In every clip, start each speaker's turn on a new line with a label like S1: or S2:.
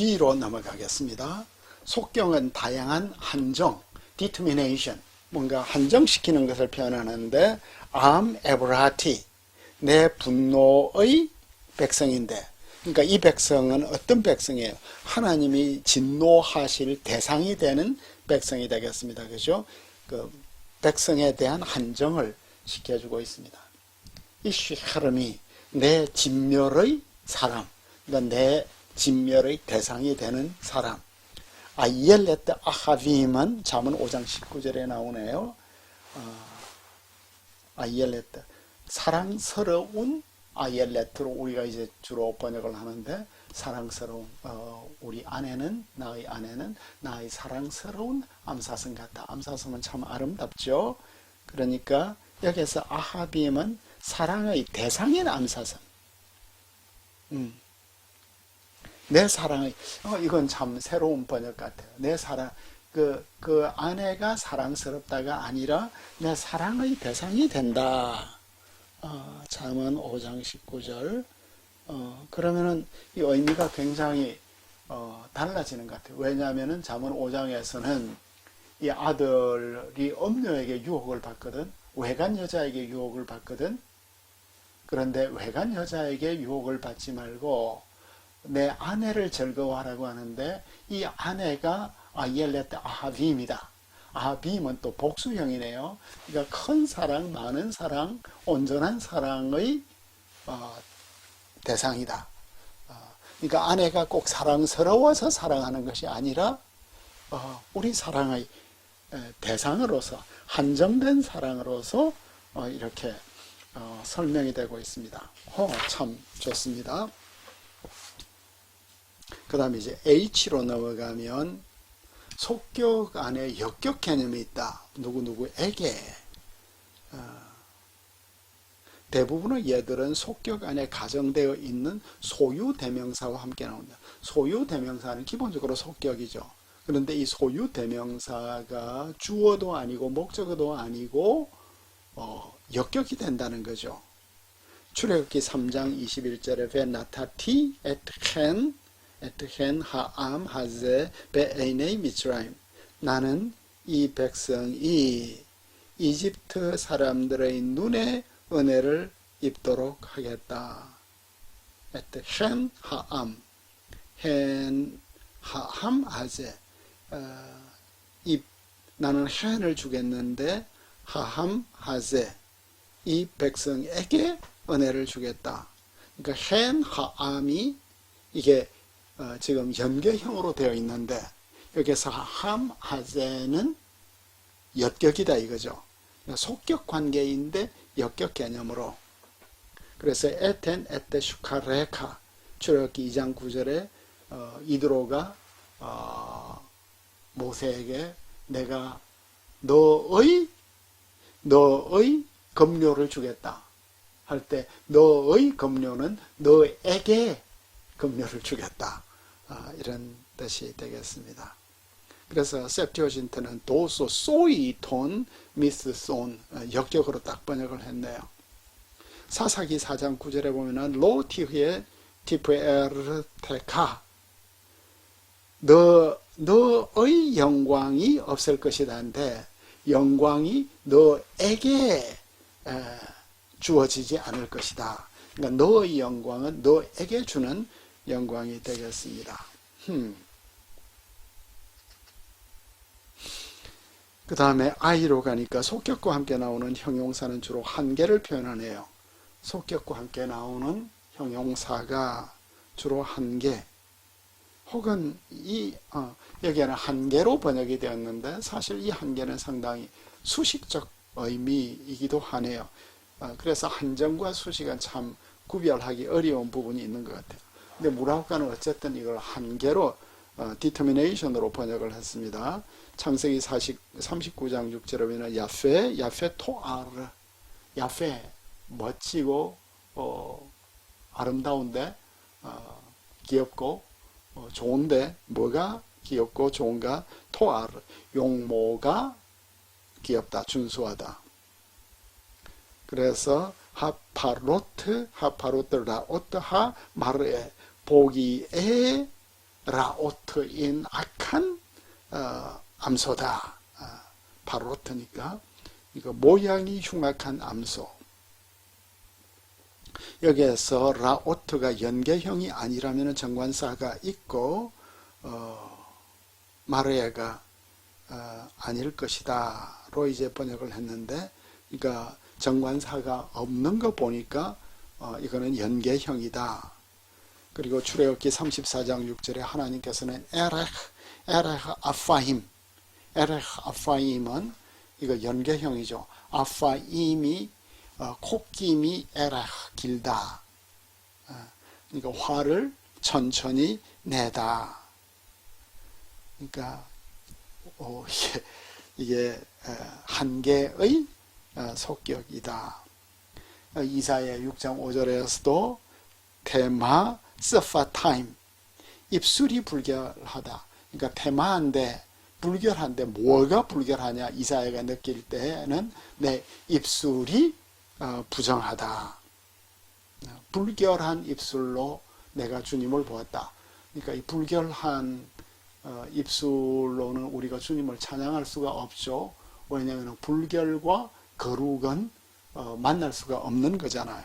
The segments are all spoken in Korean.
S1: G로 넘어가겠습니다. 속경은 다양한 한정, determination, 뭔가 한정시키는 것을 표현하는데 am ebrati, 내 분노의 백성인데 그러니까 이 백성은 어떤 백성이에요? 하나님이 진노하실 대상이 되는 백성이 되겠습니다. 그죠? 그 백성에 대한 한정을 시켜주고 있습니다. 이 시하름이 내 진멸의 사람, 그러니까 내 진멸의 대상이 되는 사람. 아이엘레트 아하빔은 잠언 5장 19절에 나오네요. 어, 아이엘레트 사랑스러운 아이엘레트로 우리가 이제 주로 번역을 하는데 사랑스러운 어, 우리 아내는 나의 아내는 나의 사랑스러운 암사슴 같다. 암사슴은 참 아름답죠. 그러니까 여기서 아하빔은 사랑의 대상인 암사슴. 음. 내 사랑의 어, 이건 참 새로운 번역 같아요. 내 사랑 그, 그 아내가 사랑스럽다가 아니라 내 사랑의 대상이 된다. 어, 잠언 5장 19절. 어, 그러면은 이 의미가 굉장히 어, 달라지는 것 같아요. 왜냐하면은 잠언 5장에서는 이 아들이 엄녀에게 유혹을 받거든. 외간 여자에게 유혹을 받거든. 그런데 외간 여자에게 유혹을 받지 말고 내 아내를 즐거워하라고 하는데 이 아내가 아이엘레트 아하빔이다. 아빔은 또 복수형이네요. 그러니까 큰 사랑, 많은 사랑, 온전한 사랑의 어, 대상이다. 어, 그러니까 아내가 꼭 사랑스러워서 사랑하는 것이 아니라 어, 우리 사랑의 에, 대상으로서 한정된 사랑으로서 어, 이렇게 어, 설명이 되고 있습니다. 어, 참 좋습니다. 그 다음에 이제 H로 넘어가면 속격 안에 역격 개념이 있다. 누구누구에게. 어, 대부분의 예들은 속격 안에 가정되어 있는 소유 대명사와 함께 나온다. 소유 대명사는 기본적으로 속격이죠. 그런데 이 소유 대명사가 주어도 아니고 목적어도 아니고 어, 역격이 된다는 거죠. 출애굽기 3장 21절에 베나타티 에트헨 에트헨 하암 하제 베에이네이 미츠라임 나는 이 백성이 이집트 사람들의 눈에 은혜를 입도록 하겠다. 에트 헨 하암 헨 하함 하제 어, 이 나는 헨을 주겠는데 하함 하제 이 백성에게 은혜를 주겠다. 그러니까 헨 하암이 이게 어, 지금 연계형으로 되어 있는데 여기서 함 하제는 역격이다 이거죠. 속격 관계인데 역격 개념으로. 그래서 에텐 에테 슈카레카. 출애굽기 2장 9절에 어, 이드로가 어, 모세에게 내가 너의 너의 검료를 주겠다 할 때 너의 검료는 너에게 검료를 주겠다. 아, 이런 뜻이 되겠습니다. 그래서 셉티오진트는 도소 소이톤 미스 손 어, 역격으로 딱 번역을 했네요. 사사기 4장 9절에 보면은 로티흐의 티프에르테카 너 너의 영광이 없을 것이다인데 영광이 너에게 에, 주어지지 않을 것이다. 그러니까 너의 영광은 너에게 주는 영광이 되겠습니다. 흠. 그 다음에 아이로 가니까 속격과 함께 나오는 형용사는 주로 한계를 표현하네요. 속격과 함께 나오는 형용사가 주로 한계 혹은 이 어, 여기에는 한계로 번역이 되었는데 사실 이 한계는 상당히 수식적 의미이기도 하네요. 어, 그래서 한정과 수식은 참 구별하기 어려운 부분이 있는 것 같아요. 근데 무라우카는 어쨌든 이걸 한계로 어, determination으로 번역을 했습니다. 창세기 40, 39장 6절에 보면 야페, 야페 토아르, 야페 멋지고 어, 아름다운데 어, 귀엽고 어, 좋은데 뭐가 귀엽고 좋은가? 토아르 용모가 귀엽다, 준수하다. 그래서 하파로트, 하파로트 라오트 하 마르에 보기에 라오트인 악한 어, 암소다. 어, 바로트니까 이거 모양이 흉악한 암소. 여기에서 라오트가 연계형이 아니라면 정관사가 있고 어, 마르에가 어, 아닐 것이다로 이제 번역을 했는데 그러니까 정관사가 없는 거 보니까 어, 이거는 연계형이다. 그리고 출애굽기 34장 6절에 하나님께서는 에렉 에렉 아파임 에렉 아파임은 이거 연계형이죠. 아파임이 어, 콧김이 에렉 길다. 어, 그러니까 화를 천천히 내다. 그러니까 어, 이게, 이게 어, 한계의 어, 속격이다. 어, 이사야 6장 5절에서도 테마 서파 타임 입술이 불결하다. 그러니까 테마한데 불결한데 뭐가 불결하냐 이사야가 느낄 때는 내 입술이 어, 부정하다. 불결한 입술로 내가 주님을 보았다. 그러니까 이 불결한 어, 입술로는 우리가 주님을 찬양할 수가 없죠. 왜냐하면 불결과 거룩은 어, 만날 수가 없는 거잖아요.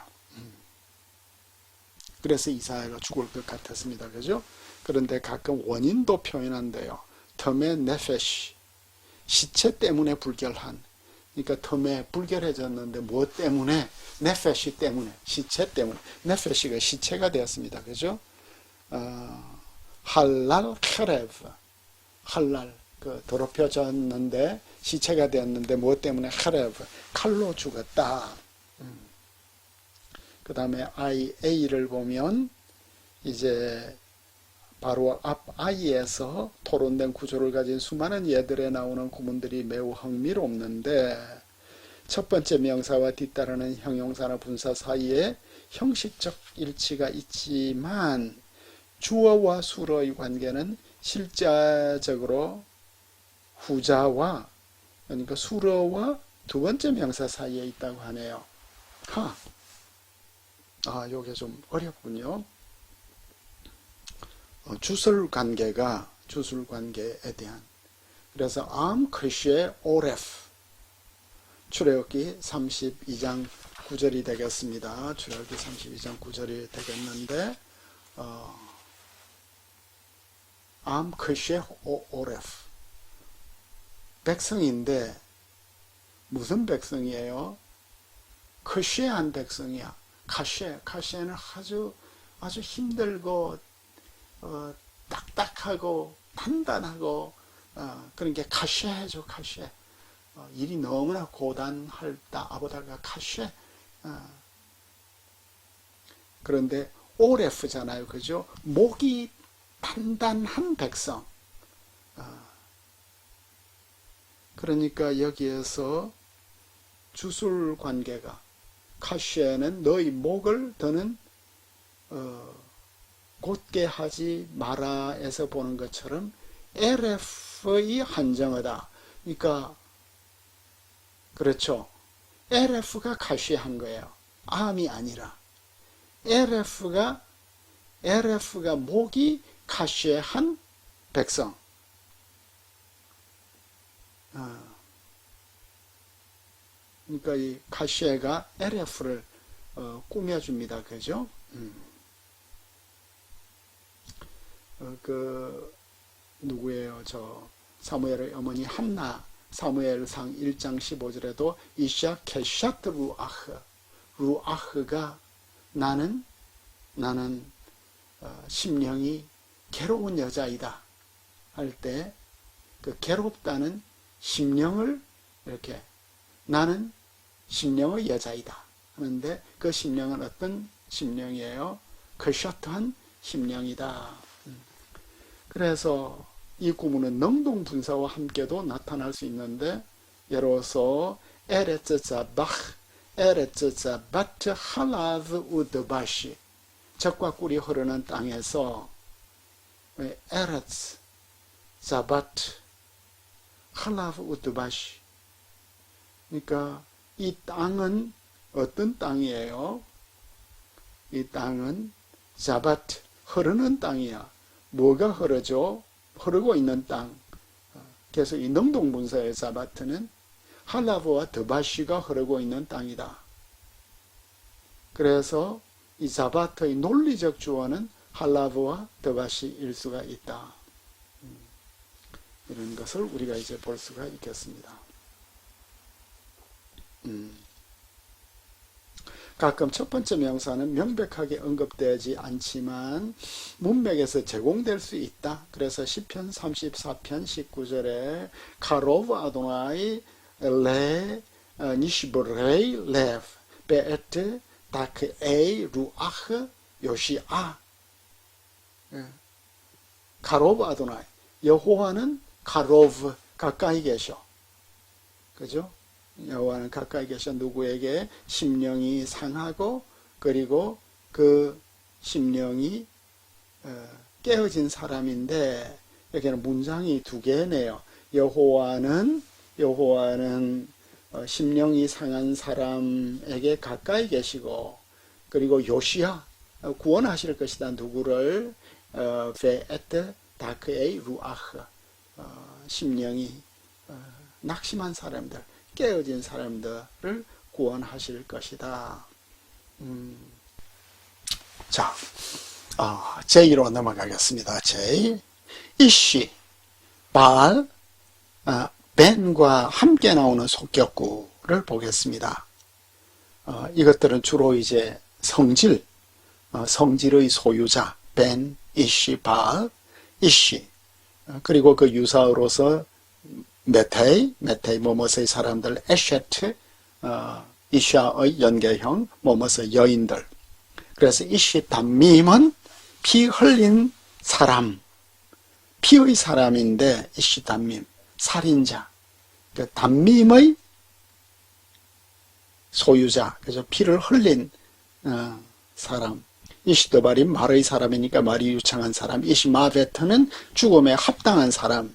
S1: 음. 그래서 이사야가 죽을 것 같았습니다. 그죠? 그런데 가끔 원인도 표현한대요. 텀의 네페시 시체 때문에 불결한 그러니까 텀에 불결해졌는데 무엇 때문에 네페시 때문에 시체 때문에 네페시가 시체가 되었습니다. 그죠? 어, 할랄 카레브 할랄 그 더럽혀졌는데 시체가 되었는데 무엇 때문에 카레브 칼로 죽었다. 음. 그 다음에 I A를 보면 이제 바로 앞 I에서 토론된 구조를 가진 수많은 예들에 나오는 구문들이 매우 흥미롭는데 첫 번째 명사와 뒤따르는 형용사나 분사 사이에 형식적 일치가 있지만 주어와 수어의 관계는 실제적으로 후자와 그러니까 수어와 두 번째 명사 사이에 있다고 하네요. 하. 아, 요게 좀 어렵군요. 어, 주술 관계가 주술 관계에 대한 그래서 암 크시에 오레프 출애굽기 32장 9절이 되겠습니다. 출애굽기 32장 9절이 되겠는데 어, 암 크시에 오레프 백성인데 무슨 백성이에요? 크시한 백성이야. 카시에 카시에는 아주 아주 힘들고 어, 딱딱하고 단단하고 어, 그런 게 카시해죠 카시해 어, 일이 너무나 고단할다 아보다가 카시해 어. 그런데 오레프잖아요 그죠 목이 단단한 백성 어. 그러니까 여기에서 주술 관계가 카시에는 너희 목을 더는 어, 곧게 하지 마라에서 보는 것처럼 LF의 한정어다. 그러니까 그렇죠. LF가 가시한 거예요. 암이 아니라 LF가 LF가 목이 가시한 백성. 어. 그러니까 이 가시에가 LF를 어, 꾸며줍니다. 그죠? 음. 어, 그 누구예요? 저 사무엘의 어머니 한나 사무엘상 1장 15절에도 이샤 케샤트 루아흐 루아흐가 나는 나는 어, 심령이 괴로운 여자이다 할 때 그 괴롭다는 심령을 이렇게 나는 심령의 여자이다. 하는데 그 심령은 어떤 심령이에요? 그셔트한 심령이다. 그래서 이 구문은 능동 분사와 함께도 나타날 수 있는데 예로서 에레츠 자 박 에레츠 자 바트 할라드 우드바시. 적과 꿀이 흐르는 땅에서 에레츠 자바트 할라드 우드바시. 그러니까 이 땅은 어떤 땅이에요? 이 땅은 자바트 흐르는 땅이야. 뭐가 흐르죠? 흐르고 있는 땅. 어, 그래서 이 능동분사의 사바트는 할라브와 드바시가 흐르고 있는 땅이다. 그래서 이 사바트의 논리적 주어는 할라브와 드바시일 수가 있다. 음, 이런 것을 우리가 이제 볼 수가 있겠습니다. 음. 가끔 첫 번째 명사는 명백하게 언급되지 않지만 문맥에서 제공될 수 있다. 그래서 10편 34편 19절에 카로브 아도나이 레 니시브레이 레브 베에트 다크 에이 루아흐 요시아 카로브 아도나이 여호와는 카로브 가까이 계셔. 그죠? 여호와는 가까이 계셔 누구에게? 심령이 상하고 그리고 그 심령이 어, 깨어진 사람인데 여기는 문장이 두 개네요. 여호와는 여호와는 어, 심령이 상한 사람에게 가까이 계시고 그리고 요시야 어, 구원하실 것이다. 누구를? 베에트 다크에이 루아흐. 심령이 낙심한 사람들 깨어진 사람들을 구원하실 것이다. 음, 자, 어, 제2로 넘어가겠습니다. 제2. 이씨, 발, 어, 벤과 함께 나오는 속격구를 보겠습니다. 어, 이것들은 주로 이제 성질, 어, 성질의 소유자, 벤, 이씨, 발, 이씨, 어, 그리고 그 유사어로서 메테이, 메테이 뭐뭐의 사람들, 에셰트, 어, 이샤의 연계형, 뭐뭐의 여인들. 그래서 이시 담밈은 피 흘린 사람, 피의 사람인데 이시 담밈, 살인자. 그 담밈의 소유자, 그래서 피를 흘린 어, 사람. 이시도발이 말의 사람이니까 말이 유창한 사람. 이시마베트는 죽음에 합당한 사람이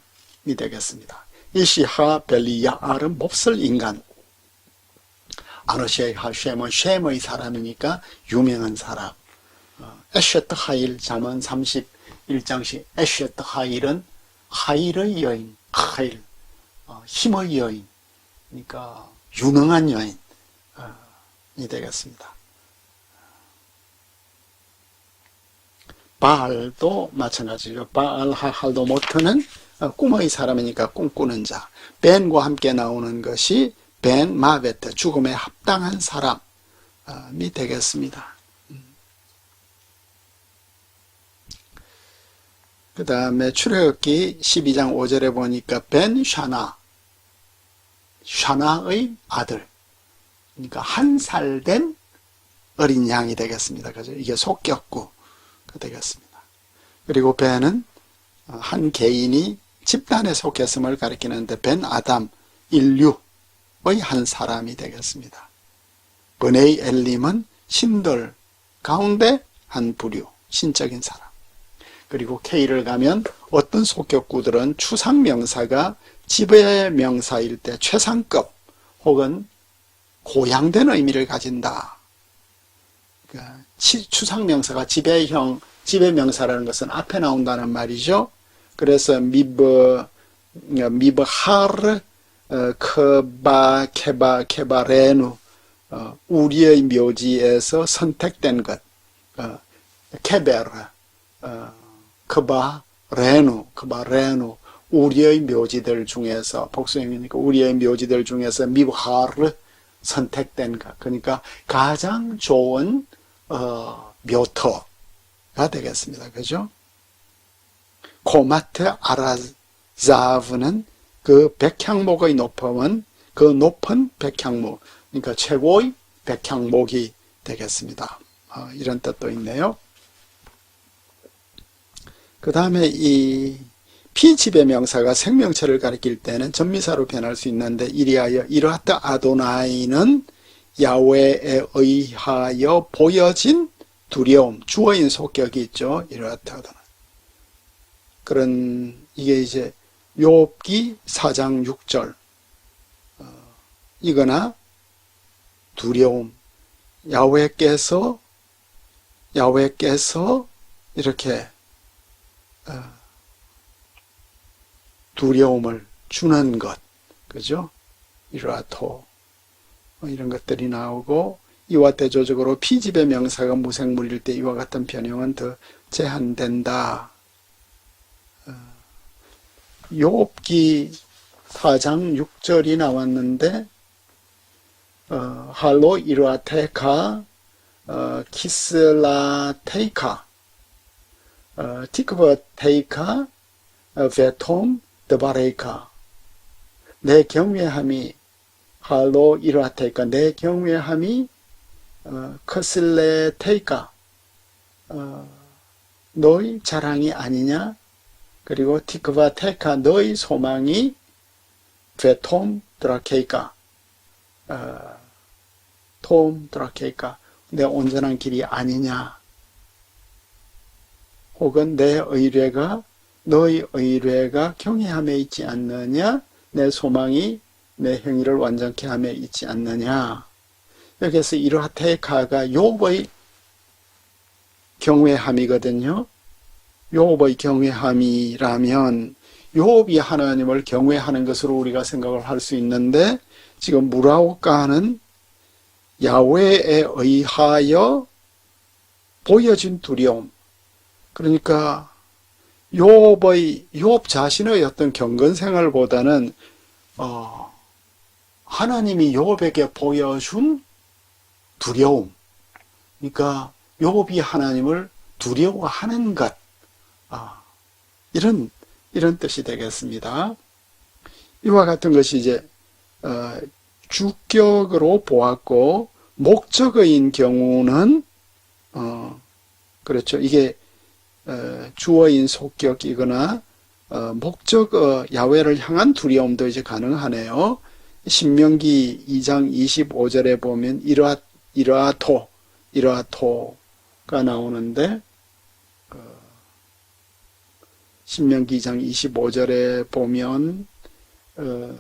S1: 되겠습니다. 이시하 벨리야 알은 몹쓸 인간. 아르시하 쉐은 쉐의 사람이니까 유명한 사람. 어, 에셰트 하일 잠언 31장시 에셰트 하일은 하일의 여인, 하일, 어, 힘의 여인, 그러니까 유능한 여인이 어, 되겠습니다. 바알도 마찬가지죠. 바알 하할도 모트는 어, 꿈의 사람이니까 꿈꾸는 자. 벤과 함께 나오는 것이 벤 마베트 죽음에 합당한 사람이 되겠습니다. 음. 그 다음에 출애굽기 12장 5절에 보니까 벤 샤나 샤나의 아들 그러니까 한 살 된 어린 양이 되겠습니다. 그죠? 이게 속격구가 되겠습니다. 그리고 벤은 한 개인이 집단에 속했음을 가리키는데 벤 아담 인류의 한 사람이 되겠습니다. 버네이 엘림은 신들 가운데 한 부류, 신적인 사람. 그리고 K를 가면 어떤 속격구들은 추상 명사가 지배 명사일 때 최상급 혹은 고양된 의미를 가진다. 그러니까 추상 명사가 지배형, 지배 명사라는 것은 앞에 나온다는 말이죠. 그래서 미브 미브 하르 어, 크바 케바 케바레누 어, 우리의 묘지에서 선택된 것 어, 케베르 크바 레누 크바 레누 우리의 묘지들 중에서 복수형이니까 우리의 묘지들 중에서 미브하르 선택된 것 그러니까 가장 좋은 어, 묘터가 되겠습니다. 그죠? 코마트 아라자브는 그 백향목의 높음은 그 높은 백향목, 그러니까 최고의 백향목이 되겠습니다. 어, 이런 뜻도 있네요. 그 다음에 이 피지배 명사가 생명체를 가리킬 때는 전미사로 변할 수 있는데 이리하여 이르하트 아도나이는 야외에 의하여 보여진 두려움, 주어인 속격이 있죠. 이르하트 아도나이. 그런 이게 이제 욥기 4장 6절 어, 이거나 두려움 야훼께서 야훼께서 이렇게 어, 두려움을 주는 것, 그죠? 이라토 뭐 이런 것들이 나오고 이와 대조적으로 피집의 명사가 무생물일 때 이와 같은 변형은 더 제한된다. 어, 욥기 4장 6절이 나왔는데 어, 할로 이르아테카 어, 키슬라테이카 어, 티크버테이카 어, 베톰 드바레이카. 내 경외함이 할로 이르아테이카 내 경외함이 어, 커슬레테이카. 어, 너희 자랑이 아니냐 그리고 티크바 테카 너희 소망이 베톰 드라케이카. 어, 톰 드라케이카. 내 온전한 길이 아니냐. 혹은 내 의뢰가 너희 의뢰가 경외함에 있지 않느냐. 내 소망이 내 행위를 완전케 함에 있지 않느냐. 여기서 이르하테카가 욥의 경외함이거든요 욥의 경외함이라면 욥이 하나님을 경외하는 것으로 우리가 생각을 할 수 있는데 지금 무라오카는 야외에 의하여 보여진 두려움. 그러니까 욥의 욥 자신의 어떤 경건 생활보다는 어, 하나님이 욥에게 보여준 두려움. 그러니까 욥이 하나님을 두려워하는 것. 아, 이런 이런 뜻이 되겠습니다. 이와 같은 것이 이제 어, 주격으로 보았고 목적어인 경우는 어, 그렇죠. 이게 어, 주어인 속격이거나 어, 목적어 야외를 향한 두려움도 이제 가능하네요. 신명기 2장 25절에 보면 이러하 이러하토 이러하토가 나오는데 신명기 2장 25절에 보면 어,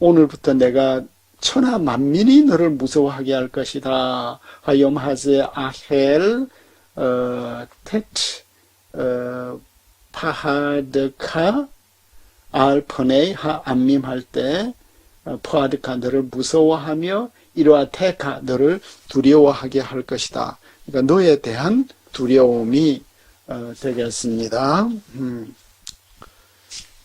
S1: 오늘부터 내가 천하 만민이 너를 무서워하게 할 것이다. 하염하제 아헬 어, 테트 어, 파하드카 알퍼네이 하 안밈 할 때 어, 파하드카 너를 무서워하며 이러한 테카 너를 두려워하게 할 것이다. 그러니까 너에 대한 두려움이 어, 되겠습니다. 음.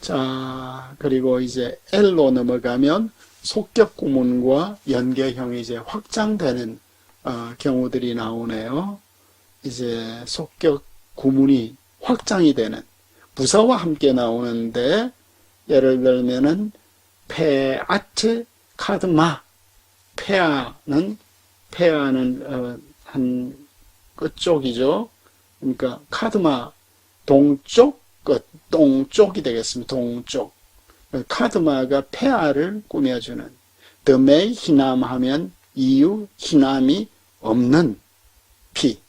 S1: 자, 그리고 이제 L로 넘어가면 속격 구문과 연계형이 이제 확장되는 어, 경우들이 나오네요. 이제 속격 구문이 확장이 되는 부사와 함께 나오는데 예를 들면은 페아트 카드마 페아는 페아는 어, 한 끝쪽이죠. 그러니까 카드마 동쪽 끝 동쪽이 되겠습니다. 동쪽 카드마가 폐하를 꾸며주는 덤의 희남하면 이유 희남이 없는 피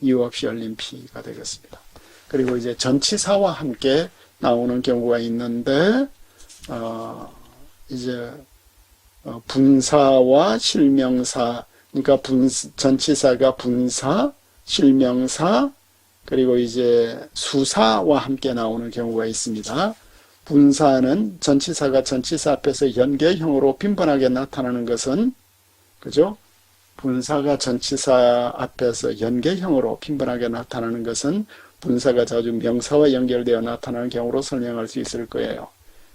S1: 이유 없이 열린 피가 되겠습니다. 그리고 이제 전치사와 함께 나오는 경우가 있는데 어, 이제 어, 분사와 실명사 그러니까 분, 전치사가 분사 실명사 그리고 이제 수사와 함께 나오는 경우가 있습니다. 분사는 전치사가 전치사 앞에서 연계형으로 빈번하게 나타나는 것은 그죠? 분사가 전치사 앞에서 연계형으로 빈번하게 나타나는 것은 분사가 자주 명사와 연결되어 나타나는 경우로 설명할 수 있을 거예요.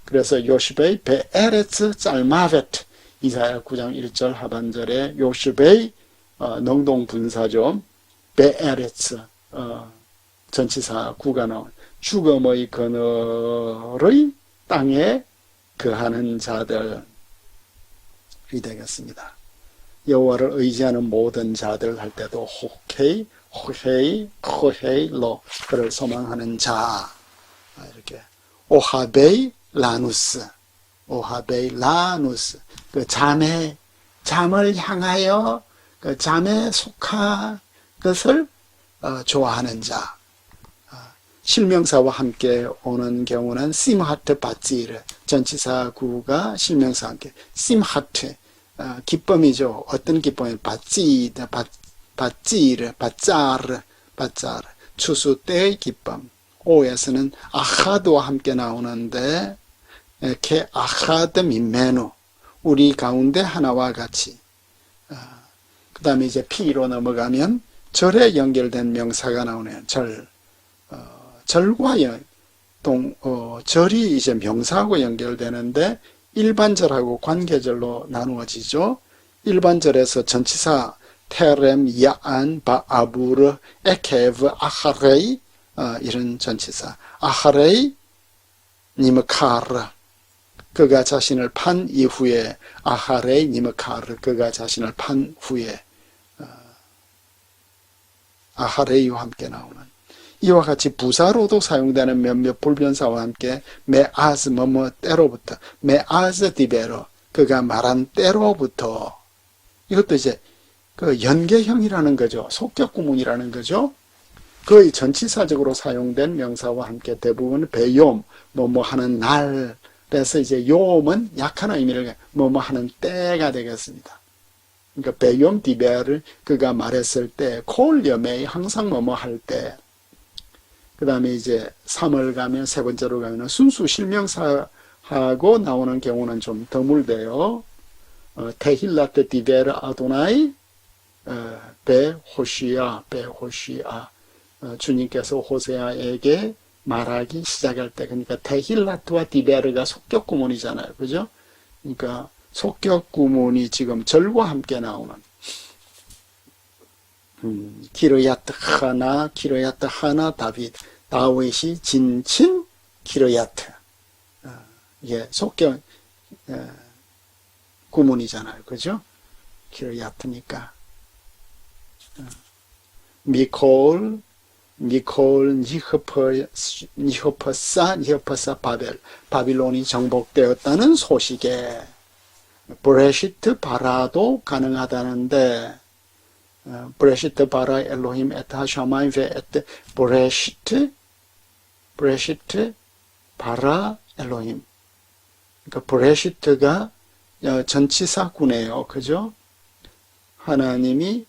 S1: 그래서 요시베이 베에레츠 짤마베트 이사야 9장 1절 하반절에 요시베이 어, 능동 분사죠. 베에레츠 어, 전치사 나온 죽음의 그늘의 땅에 거하는 자들이 되겠습니다. 여호와를 의지하는 모든 자들 할 때도 호케이, 호헤이, 코헤이, 로 그를 소망하는 자. 아, 이렇게. 오하베이 라누스. 오하베이 라누스. 그 잠에 잠을 향하여 그 잠에 속한 것을 어, 좋아하는 자 실명사와 함께 오는 경우는 심하트 바찌르. 전치사 구가 실명사와 함께. 심하트 어, 기쁨이죠. 어떤 기쁨이 바찌드 바찌르 바짜르 바짜르. 추수 때의 기쁨. OS는 아하드와 함께 나오는데 이렇게 아하드 민메누. 우리 가운데 하나와 같이. 그 다음에 이제 P로 넘어가면 절에 연결된 명사가 나오네요. 절. 어, 절과 연, 동, 어, 절이 이제 명사하고 연결되는데 일반절하고 관계절로 나누어지죠. 일반절에서 전치사 테렘, 야안, 바아부르, 에케브, 아하레이 어, 이런 전치사. 아하레이 니므카르. 그가 자신을 판 이후에 아하레이 니므카르. 그가 자신을 판 후에 어, 아하레이와 함께 나오는 이와 같이 부사로도 사용되는 몇몇 불변사와 함께 메아즈 뭐뭐 때로부터 메아즈 디베로 그가 말한 때로부터 이것도 이제 그 연계형이라는 거죠. 속격 구문이라는 거죠. 거의 전치사적으로 사용된 명사와 함께 대부분 배용 뭐뭐 하는 날에서 이제 요음은 약한 의미를 뭐뭐 하는 때가 되겠습니다. 그러니까 배용 디베를 그가 말했을 때 콜여메이 항상 뭐뭐 할 때. 그 다음에 이제 3월 가면 세 번째로 가면 순수 실명사하고 나오는 경우는 좀 드물대요. 어, 테힐라트 디베르 아도나이 어, 베호시아 베호시아 어, 주님께서 호세아에게 말하기 시작할 때 그러니까 테힐라트와 디베르가 속격 구문이잖아요. 그죠? 그러니까 속격 구문이 지금 절과 함께 나오는 음, 키르야트 하나 키르야트 하나 다윗 다윗이 진친 키르야트 어, 이게 속격 어, 구문이잖아요. 그죠? 키르야트니까 어, 미콜 니콜 니흐퍼 니흐퍼사 니흐퍼사 바벨 바빌론이 정복되었다는 소식에 브레시트 바라도 가능하다는데 어, 브레시트 바라 엘로힘 에타 샤마임 베 에트 브레시트 브레시트 바라 엘로힘 그러니까 브레시트가 어, 전치사구네요. 그죠? 하나님이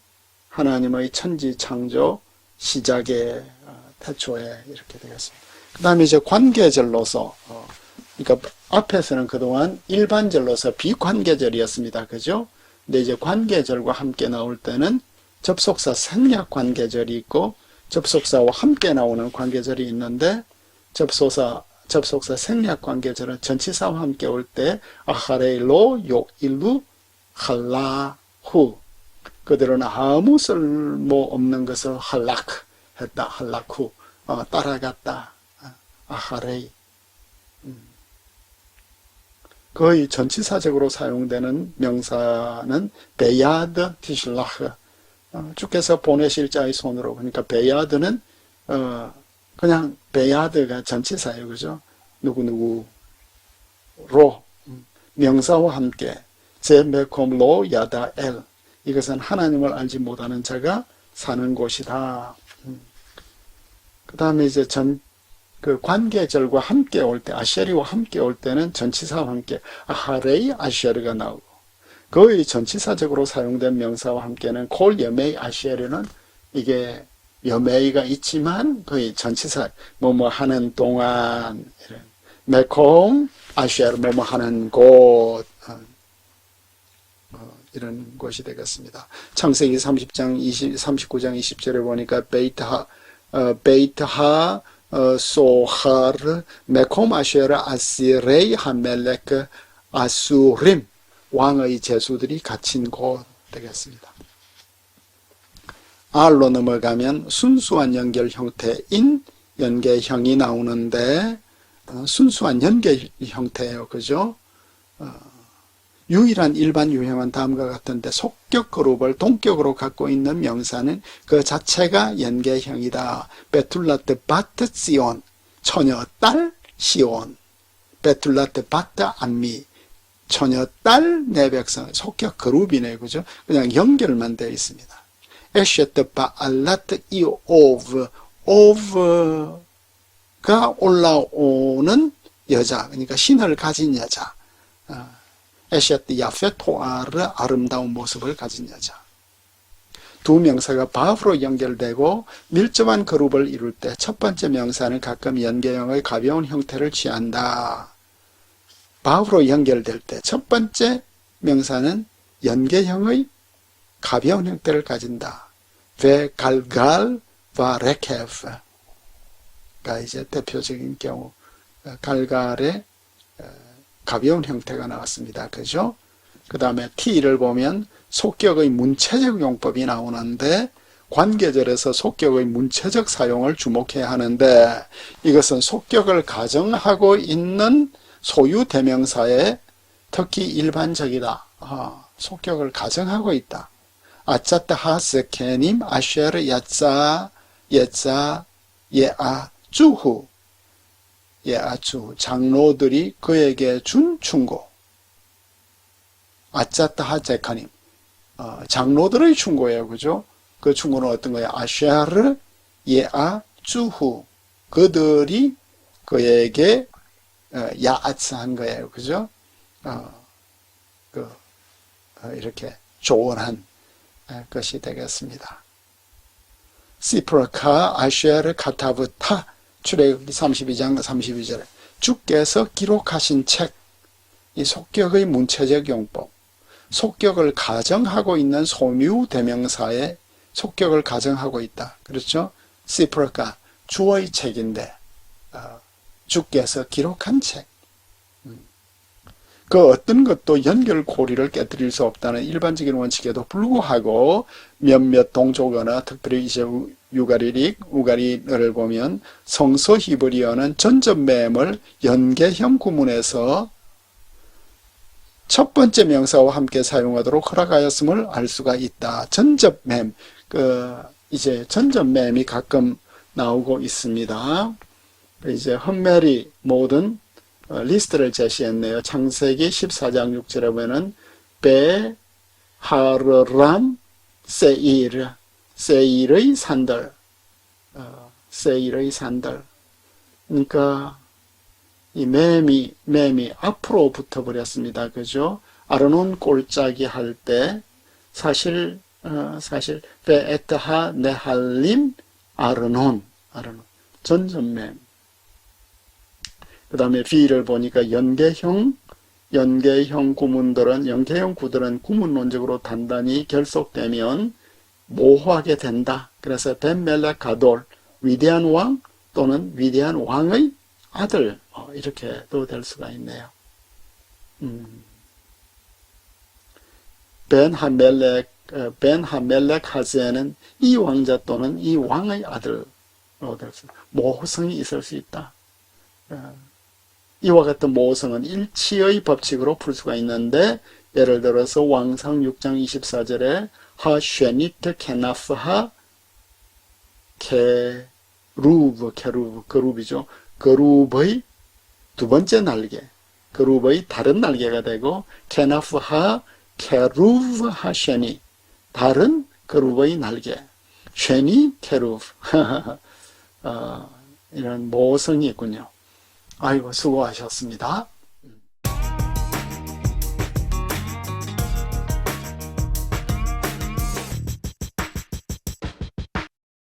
S1: 하나님의 천지 창조 시작의 어, 태초에 이렇게 되겠습니다. 그 다음에 이제 관계절로서, 어, 그러니까 앞에서는 그동안 일반절로서 비관계절이었습니다. 그죠? 근데 이제 관계절과 함께 나올 때는 접속사 생략 관계절이 있고 접속사와 함께 나오는 관계절이 있는데 접속사 접속사 생략 관계절은 전치사와 함께 올 때 아하레일로 요일루 할라후 그들은 아무 쓸모 없는 것을 할락 했다. 할락후 어, 따라갔다. 아하레이 음. 거의 전치사적으로 사용되는 명사는 베야드 티실라흐 어, 주께서 보내실 자의 손으로 그러니까 베야드는 어, 그냥 베야드가 전치사예요. 그죠? 누구누구로 음, 명사와 함께 제메콤로 야다 엘 이것은 하나님을 알지 못하는 자가 사는 곳이다. 음. 그 다음에 이제 전, 그 관계절과 함께 올 때, 아쉐리와 함께 올 때는 전치사와 함께 아하레이 아쉐르가 나오고, 거의 전치사적으로 사용된 명사와 함께는 콜 여메이 아쉐르는 이게 여메이가 있지만 거의 전치사, 뭐 뭐 하는 동안, 이런. 메콤 아쉐르, 뭐 뭐 하는 곳, 이런 것이 되겠습니다. 창세기 30장 20, 39장 20절에 보니까 베이트하 어, 베이트하 어, 소하르 메코마쉐르 아시레이 하멜레크 아수림 왕의 제수들이 갇힌 곳 되겠습니다. R로 넘어가면 순수한 연결 형태인 연계형이 나오는데 어, 순수한 연계 형태예요. 그죠? 어, 유일한 일반 유형은 다음과 같은데 속격 그룹을 동격으로 갖고 있는 명사는 그 자체가 연계형이다. 베툴라트 바트 시온 처녀 딸 시온 베툴라트 바트 안미 처녀 딸 내 백성 속격 그룹이네 그죠? 그냥 연결만 되어 있습니다. 에셰트 바알라트 이 오브 오브가 올라오는 여자 그러니까 신을 가진 여자 에셋 야페 토아르 아름다운 모습을 가진 여자. 두 명사가 바브로 연결되고 밀접한 그룹을 이룰 때 첫 번째 명사는 가끔 연계형의 가벼운 형태를 취한다. 바브로 연결될 때 첫 번째 명사는 연계형의 가벼운 형태를 가진다. 베 갈갈 바 레케프가 이제 대표적인 경우 어, 갈갈의 어, 가벼운 형태가 나왔습니다. 그죠? 그 다음에 T를 보면 속격의 문체적 용법이 나오는데 관계절에서 속격의 문체적 사용을 주목해야 하는데 이것은 속격을 가정하고 있는 소유 대명사에 특히 일반적이다. 아, 속격을 가정하고 있다. 아짜따 하스 케님 아쉐르 야짜 예짜 예아 주후 예아 주 장로들이 그에게 준 충고 아짜따 하제카님 어, 장로들의 충고예요. 그죠? 그 충고는 어떤 거예요? 아쉐르 예아 주후 그들이 그에게 어, 야아츠한 거예요. 그죠? 어, 그, 어, 이렇게 조언한 어, 것이 되겠습니다. 시프라카 아쉐르 카타브타 출애굽기 32장 32절에 주께서 기록하신 책, 이 속격의 문체적 용법, 속격을 가정하고 있는 소유 대명사에 속격을 가정하고 있다. 그렇죠? 시프라카 주의 책인데 어, 주께서 기록한 책. 음. 그 어떤 것도 연결 고리를 깨뜨릴 수 없다는 일반적인 원칙에도 불구하고 몇몇 동족어나 특별히 이제 우- 유가리릭, 우가리를 보면 성서 히브리어는 전접매음을 연계형 구문에서 첫 번째 명사와 함께 사용하도록 허락하였음을 알 수가 있다. 전접맴, 그 이제 전접맴이 가끔 나오고 있습니다. 이제 흠메리 모든 어, 리스트를 제시했네요. 창세기 14장 6절에 보면은 베 하르람 세일 세일의 산들 어, 세일의 산들 그러니까 이 매미 매미 앞으로 붙어 버렸습니다. 그죠? 아르논 꼴짜기 할 때 사실 어, 사실 베에트하 네할림 아르논 아르논 전전맴 그 다음에 B를 보니까 연계형, 연계형 구문들은, 연계형 구들은 구문론적으로 단단히 결속되면 모호하게 된다. 그래서 벤멜렉 가돌, 위대한 왕 또는 위대한 왕의 아들, 어, 이렇게도 될 수가 있네요. 음. 벤 하멜렉, 어, 벤 하멜렉 하즈에는 이 왕자 또는 이 왕의 수, 모호성이 있을 수 있다. 어, 이와 같은 모성은 일치의 법칙으로 풀 수가 있는데 예를 들어서 왕상 6장 24절에 하 쉐니트 케나프 하 케루브 케루브 그룹이죠. 그룹의 두 번째 날개 그룹의 다른 날개가 되고 케나프 하 케루브 하 쉐니 다른 그룹의 날개 쉐니 케루브 어, 이런 모성이 있군요. 아이고 수고하셨습니다.